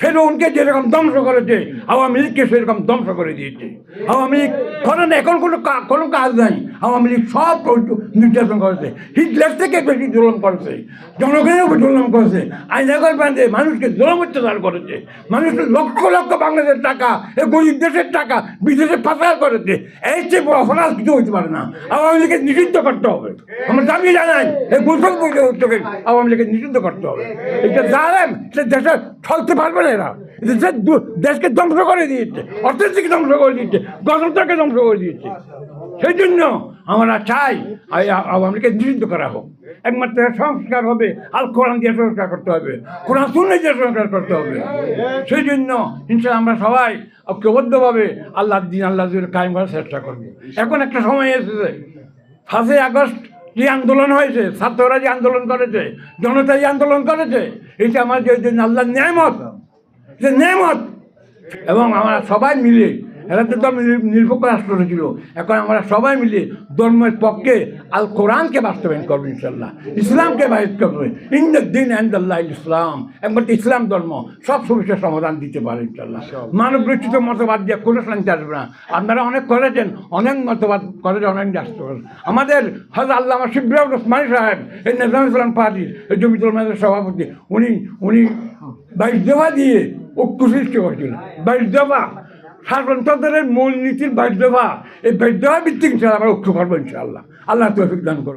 ফেরোনকে যেরকম ধ্বংস করেছে, আওয়ামী লীগকে সেরকম ধ্বংস করে দিয়েছে। আওয়ামী লীগ করেন, এখন কোনো কোনো কাজ নাই। আওয়ামী লীগ সব নির্যাতন করেছে। হিটলার থেকে বেশি জুলম করেছে। জনগণের উপর জুলম করেছে। আইনাগর বাঁধে মানুষকে জুলম অত্যাচার করেছে। মানুষের লক্ষ লক্ষ বাংলাদেশের টাকা এই গরিব দেশের টাকা বিদেশে পাচার করেছে। এই চেয়ে বড় অপরাধ কিছু হইতে পারে না। আওয়ামী লীগকে নিষিদ্ধ করতে হবে। আমরা দাবি জানাই, এই বৈঠকে আওয়ামী লীগকে নিষিদ্ধ করতে হবে। এটা জানেন সে দেশে চলতে পারবে এরা দেশকে ধ্বংস করে দিয়েছে, অর্থনীতিকে ধ্বংস করে দিয়েছে, গণতন্ত্রকে ধ্বংস করে দিয়েছে। সেই জন্য আমরা চাই এই আ- আওয়ামী লীগকে নিষিদ্ধ করা হোক। একমাত্র সংস্কার হবে, আল কোরআন দিয়ে সংস্কার করতে হবে, কোরআন শূন্য দিয়ে সংস্কার করতে হবে। সেই জন্য ইনশাল্লাহ আমরা সবাই ঐক্যবদ্ধভাবে আল্লাহ দিন আল্লাহ দিন কায়েম করার চেষ্টা করব। এখন একটা সময় এসেছে। পাঁচই আগস্ট যে আন্দোলন হয়েছে? ছাত্ররা যে আন্দোলন করেছে, জনতা যে আন্দোলন করেছে, এটা আমার যে আল্লাহ ন্যায়মত যে ন্যায়মত এবং আমরা সবাই মিলে এরা তো নিরপেক্ষ রাষ্ট্র ছিল এখন আমরা সবাই মিলে ধর্মের পক্ষে আল কোরআনকে বাস্তবায়ন করব ইনশাল্লাহ ইসলামকে বাহিত করব। ইন্দিন আন্দাল্লাহ ইসলাম একমাত্র ইসলাম ধর্ম সব সমস্যার সমাধান দিতে পারে ইনশাল্লাহ মানব রচিত মতবাদ দিয়ে কোনো শান্তি আসবে না। আপনারা অনেক করেছেন অনেক মতবাদ করেছেন অনেক রাষ্ট্র। আমাদের হয়তো আল্লাহ শিবরাম ওসমানী সাহেব এই নিজাম ইসলাম পার্টির এই জমিতুল সভাপতি উনি উনি বাইশ দিয়ে ঐক্য হয়েছিল। করেছিলেন বাইশ মূলনীতির বাইশ এই বৈদ্যবা দফা ভিত্তিক ইনশাল্লাহ আমরা ঐক্য করব ইনশাআল্লাহ। আল্লাহ তৌফিক দান করব